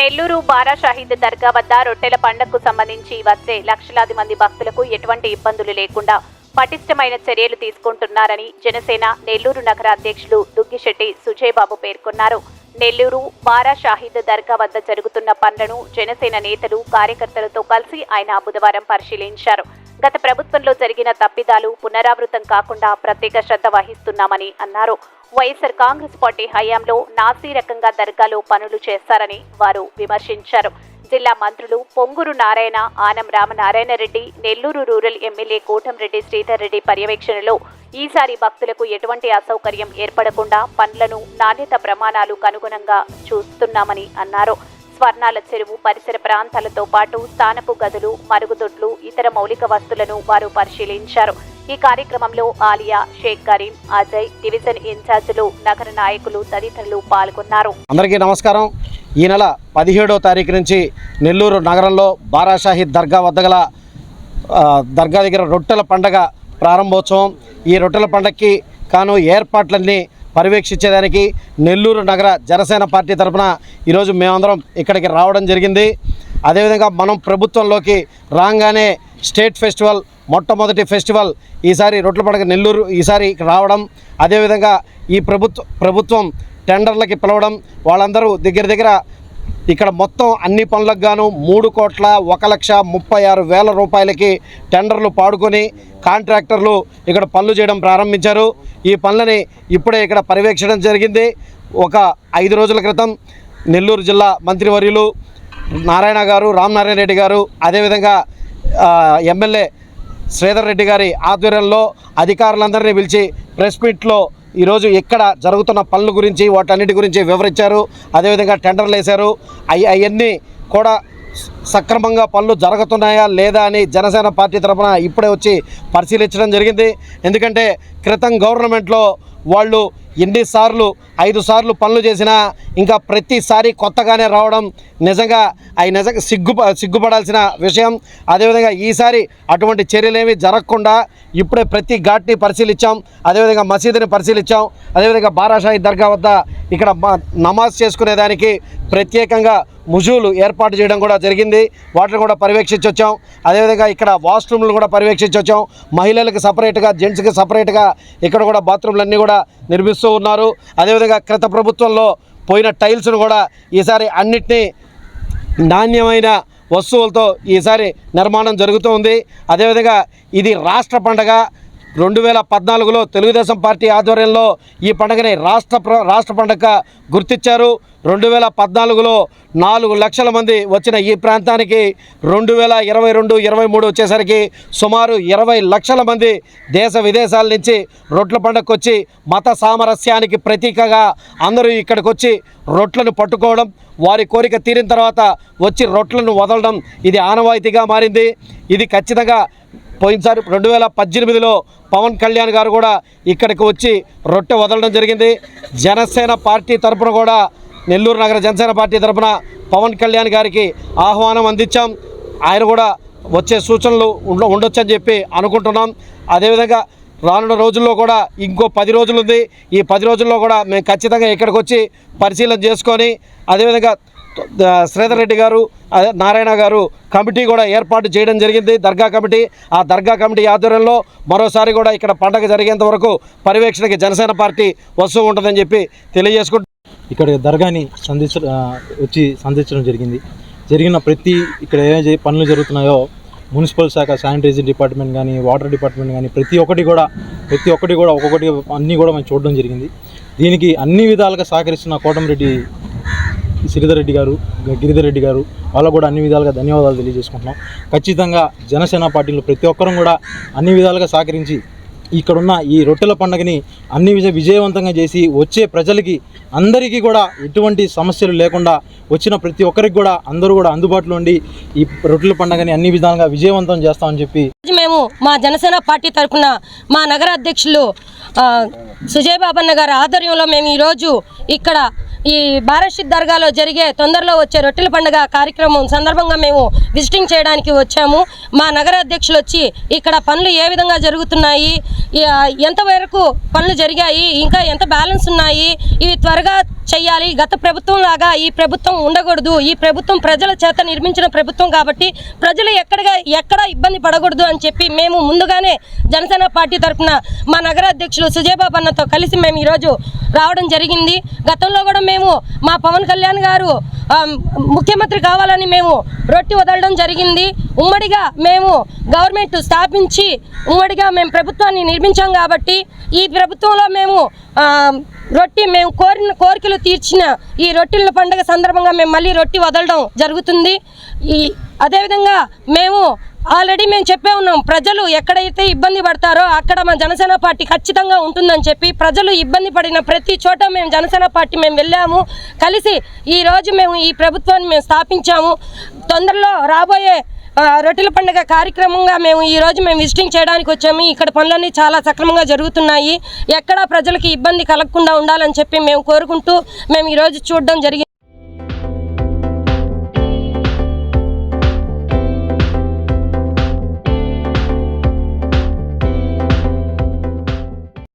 నెల్లూరు బారా షాహీద్ దర్గా వద్ద రొట్టెల పండగకు సంబంధించి వచ్చే లక్షలాది మంది భక్తులకు ఎటువంటి ఇబ్బందులు లేకుండా పటిష్టమైన చర్యలు తీసుకుంటున్నారని జనసేన నెల్లూరు నగర అధ్యక్షులు దుగ్గిశెట్టి సుజయ్ బాబు పేర్కొన్నారు. నెల్లూరు బారా షాహీద్ దర్గా వద్ద జరుగుతున్న పనులను జనసేన నేతలు కార్యకర్తలతో కలిసి ఆయన బుధవారం పరిశీలించారు. గత ప్రభుత్వంలో జరిగిన తప్పిదాలు పునరావృతం కాకుండా ప్రత్యేక శ్రద్ధ వహిస్తున్నామని అన్నారు. వైఎస్ఆర్ కాంగ్రెస్ పార్టీ హయాంలో నాసీ రకంగా దర్గాలో పనులు చేస్తారని వారు విమర్శించారు. జిల్లా మంత్రులు పొంగూరు నారాయణ ఆనం రామనారాయణ రెడ్డి నెల్లూరు రూరల్ ఎమ్మెల్యే కోటంరెడ్డి శ్రీధర్ రెడ్డి పర్యవేక్షణలో ఈసారి భక్తులకు ఎటువంటి అసౌకర్యం ఏర్పడకుండా పనులను నాణ్యత ప్రమాణాలకు అనుగుణంగా చూస్తున్నామని అన్నారు. స్వర్ణాల చెరువు పరిసర ప్రాంతాలతో పాటు స్థానపు గదులు మరుగుదొడ్లు ఇతర మౌలిక వస్తువులను వారు పరిశీలించారు. ఈ కార్యక్రమంలో ఆలియా షేక్ కరీం అజయ్ డివిజన్ ఇన్ఛార్జీలు నగర నాయకులు తదితరులు పాల్గొన్నారు. అందరికీ నమస్కారం. ఈ నెల పదిహేడో తారీఖు నుంచి నెల్లూరు నగరంలో బారాషాహి దర్గా వద్ద గల దర్గా దగ్గర రొట్టెల పండగ ప్రారంభోత్సవం. ఈ రొట్టెల పండగకి కాను ఏర్పాట్లన్నీ పర్యవేక్షించేదానికి నెల్లూరు నగర జనసేన పార్టీ తరఫున ఈరోజు మేమందరం ఇక్కడికి రావడం జరిగింది. అదేవిధంగా మనం ప్రభుత్వంలోకి రాగానే స్టేట్ ఫెస్టివల్ మొట్టమొదటి ఫెస్టివల్ ఈసారి రొట్టెల పండుగ నెల్లూరు ఈసారి రావడం. అదేవిధంగా ఈ ప్రభుత్వ ప్రభుత్వం టెండర్లకి పిలవడం. వాళ్ళందరూ దగ్గర దగ్గర ఇక్కడ మొత్తం అన్ని పనులకు గాను మూడు కోట్ల ఒక లక్ష ముప్పై ఆరు వేల రూపాయలకి టెండర్లు పాడుకొని కాంట్రాక్టర్లు ఇక్కడ పనులు చేయడం ప్రారంభించారు. ఈ పనులని ఇప్పుడే ఇక్కడ పర్యవేక్షించడం జరిగింది. ఒక ఐదు రోజుల క్రితం నెల్లూరు జిల్లా మంత్రివర్యులు నారాయణ గారు రామనారాయణ రెడ్డి గారు అదేవిధంగా ఎమ్మెల్యే శ్రీధర్ రెడ్డి గారి ఆధ్వర్యంలో అధికారులందరినీ పిలిచి ప్రెస్ మీట్లో ఈరోజు ఇక్కడ జరుగుతున్న పనుల గురించి వాటన్నిటి గురించి వివరించారు. అదేవిధంగా టెండర్లు వేశారు. అవి అవన్నీ కూడా సక్రమంగా పనులు జరుగుతున్నాయా లేదా అని జనసేన పార్టీ తరఫున ఇప్పుడే వచ్చి పరిశీలించడం జరిగింది. ఎందుకంటే క్రితం గవర్నమెంట్లో వాళ్ళు ఎన్నిసార్లు ఐదు సార్లు పనులు చేసినా ఇంకా ప్రతిసారి కొత్తగానే రావడం నిజంగా అవి నిజంగా సిగ్గు సిగ్గుపడాల్సిన విషయం. అదేవిధంగా ఈసారి అటువంటి చర్యలేమీ జరగకుండా ఇప్పుడే ప్రతి ఘాట్ని పరిశీలించాం. అదేవిధంగా మసీదుని పరిశీలించాం. అదేవిధంగా బారాషాహి దర్గా వద్ద ఇక్కడ నమాజ్ చేసుకునేదానికి ప్రత్యేకంగా ముజువులు ఏర్పాటు చేయడం కూడా జరిగింది. వాటిని కూడా పర్యవేక్షించి వచ్చాం. అదేవిధంగా ఇక్కడ వాష్రూమ్లు కూడా పర్యవేక్షించి వచ్చాం. మహిళలకు సపరేట్గా జెంట్స్కి సపరేట్గా ఇక్కడ కూడా బాత్రూమ్లన్నీ కూడా నిర్మిస్తూ ఉన్నారు. అదేవిధంగా క్రిత ప్రభుత్వంలో పోయిన టైల్స్ను కూడా ఈసారి అన్నిటినీ నాణ్యమైన వస్తువులతో ఈసారి నిర్మాణం జరుగుతూ ఉంది. అదేవిధంగా ఇది రాష్ట్ర పండగ. రెండు వేల పద్నాలుగులో తెలుగుదేశం పార్టీ ఆధ్వర్యంలో ఈ పండుగని రాష్ట్ర ప్ర- రాష్ట్ర పండుగ గుర్తించారు రెండు వేల పద్నాలుగులో నాలుగు లక్షల మంది వచ్చిన ఈ ప్రాంతానికి రెండు వేల ఇరవై రెండు ఇరవై మూడు వచ్చేసరికి సుమారు ఇరవై లక్షల మంది దేశ విదేశాల నుంచి రొట్ల పండుగకు వచ్చి మత సామరస్యానికి ప్రతీకగా అందరూ ఇక్కడికి వచ్చి రొట్లను పట్టుకోవడం వారి కోరిక తీరిన తర్వాత వచ్చి రొట్లను వదలడం ఇది ఆనవాయితీగా మారింది. ఇది ఖచ్చితంగా పోయినసారి రెండు వేల పద్దెనిమిదిలో పవన్ కళ్యాణ్ గారు కూడా ఇక్కడికి వచ్చి రొట్టె వదలడం జరిగింది. జనసేన పార్టీ తరపున కూడా నెల్లూరు నగర జనసేన పార్టీ తరపున పవన్ కళ్యాణ్ గారికి ఆహ్వానం అందించాం. ఆయన కూడా వచ్చే సూచనలు ఉండ ఉండొచ్చని చెప్పి అనుకుంటున్నాం. అదేవిధంగా రానున్న రోజుల్లో కూడా ఇంకో పది రోజులు ఉంది ఈ పది రోజుల్లో కూడా మేము ఖచ్చితంగా ఇక్కడికి వచ్చి పరిశీలన చేసుకొని అదేవిధంగా శ్రీధర్ రెడ్డి గారు నారాయణ గారు కమిటీ కూడా ఏర్పాటు చేయడం జరిగింది. దర్గా కమిటీ ఆ దర్గా కమిటీ ఆధ్వర్యంలో మరోసారి కూడా ఇక్కడ పండగ జరిగేంత వరకు పర్యవేక్షణకి జనసేన పార్టీ వస్తూ ఉంటుందని చెప్పి తెలియజేసుకుంటూ ఇక్కడ దర్గాని సంధించ వచ్చి సంధించడం జరిగింది. జరిగిన ప్రతి ఇక్కడ ఏ పనులు జరుగుతున్నాయో మున్సిపల్ శాఖ శానిటైజర్ డిపార్ట్మెంట్ కానీ వాటర్ డిపార్ట్మెంట్ కానీ ప్రతి ఒక్కటి కూడా ప్రతి ఒక్కటి కూడా ఒక్కొక్కటి అన్నీ కూడా మేము చూడడం జరిగింది. దీనికి అన్ని విధాలుగా సహకరిస్తున్న కోటమిరెడ్డి శ్రీధర్ రెడ్డి గారు గిరిధర్ రెడ్డి గారు వాళ్ళకు కూడా అన్ని విధాలుగా ధన్యవాదాలు తెలియజేసుకుంటున్నాం. ఖచ్చితంగా జనసేన పార్టీలో ప్రతి ఒక్కరం కూడా అన్ని విధాలుగా సహకరించి ఇక్కడున్న ఈ రొట్టెల పండుగని అన్ని విజయ విజయవంతంగా చేసి వచ్చే ప్రజలకి అందరికీ కూడా ఎటువంటి సమస్యలు లేకుండా వచ్చిన ప్రతి ఒక్కరికి కూడా అందరూ కూడా అందుబాటులో ఉండి ఈ రొట్టెల పండుగని అన్ని విధాలుగా విజయవంతం చేస్తామని చెప్పి మేము మా జనసేన పార్టీ తరఫున మా నగర అధ్యక్షులు సుజయ్ బాబన్న గారి ఆధ్వర్యంలో మేము ఈరోజు ఇక్కడ ఈ బారాషిద్ దర్గాలో జరిగే తొందరలో వచ్చే రొట్టెల పండుగ కార్యక్రమం సందర్భంగా మేము విజిటింగ్ చేయడానికి వచ్చాము. మా నగర అధ్యక్షులు వచ్చి ఇక్కడ పనులు ఏ విధంగా జరుగుతున్నాయి ఎంతవరకు పనులు జరిగాయి ఇంకా ఎంత బ్యాలెన్స్ ఉన్నాయి ఇవి త్వరగా చెయ్యాలి గత ప్రభుత్వం లాగా ఈ ప్రభుత్వం ఉండకూడదు. ఈ ప్రభుత్వం ప్రజల చేత నిర్మించిన ప్రభుత్వం కాబట్టి ప్రజలు ఎక్కడగా ఎక్కడా ఇబ్బంది పడకూడదు అని చెప్పి మేము ముందుగానే జనసేన పార్టీ తరఫున మా నగర అధ్యక్షులు సుజయబాబు అన్నతో కలిసి మేము ఈరోజు రావడం జరిగింది. గతంలో కూడా మేము మా పవన్ కళ్యాణ్ గారు ముఖ్యమంత్రి కావాలని మేము రొట్టి వదలడం జరిగింది. ఉమ్మడిగా మేము గవర్నమెంట్ స్థాపించి ఉమ్మడిగా మేము ప్రభుత్వాన్ని నిర్మించాం కాబట్టి ఈ ప్రభుత్వంలో మేము రొట్టి మేము కోరిన కోరికలు తీర్చిన ఈ రొట్టెల పండుగ సందర్భంగా మేము మళ్ళీ రొట్టి వదలడం జరుగుతుంది. ఈ అదేవిధంగా మేము ఆల్రెడీ మేము చెప్పే ఉన్నాం ప్రజలు ఎక్కడైతే ఇబ్బంది పడతారో అక్కడ మా జనసేన పార్టీ ఖచ్చితంగా ఉంటుందని చెప్పి ప్రజలు ఇబ్బంది పడిన ప్రతి చోట మేము జనసేన పార్టీ మేము వెళ్ళాము. కలిసి ఈరోజు మేము ఈ ప్రభుత్వాన్ని మేము స్థాపించాము. తొందరలో రాబోయే రొట్టెల పండుగ కార్యక్రమంగా మేము ఈ రోజు మేము విజిటింగ్ చేయడానికి వచ్చాము. ఇక్కడ పనులన్నీ చాలా సక్రమంగా జరుగుతున్నాయి. ఎక్కడా ప్రజలకు ఇబ్బంది కలగకుండా ఉండాలని చెప్పి మేము కోరుకుంటూ మేము ఈరోజు చూడడం జరిగింది